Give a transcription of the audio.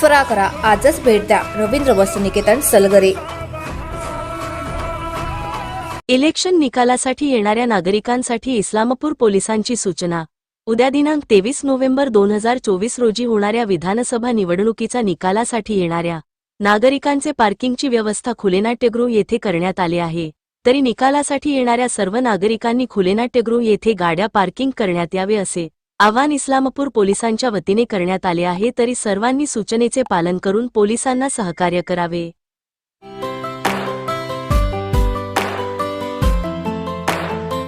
फरा करा आजच भेट द्या. रवींद्र वस्तुनिकेतन सलगरे. इलेक्शन निकालासाठी येणाऱ्या नागरिकांसाठी इस्लामपूर पोलिसांची सूचना. उद्या दिनांक तेवीस नोव्हेंबर दोन हजार चोवीस रोजी होणाऱ्या विधानसभा निवडणुकीचा निकालासाठी येणाऱ्या नागरिकांचे पार्किंगची व्यवस्था खुलेनाट्यगृह येथे करण्यात आले आहे. तरी निकालासाठी येणाऱ्या सर्व नागरिकांनी खुलेनाट्यगृह येथे गाड्या पार्किंग करण्यात यावे असे आवाहन इस्लामपूर पोलिसांच्या वतीने करण्यात आले आहे तरी सर्वांनी सूचनेचे पालन करून पोलिसांना सहकार्य करावे.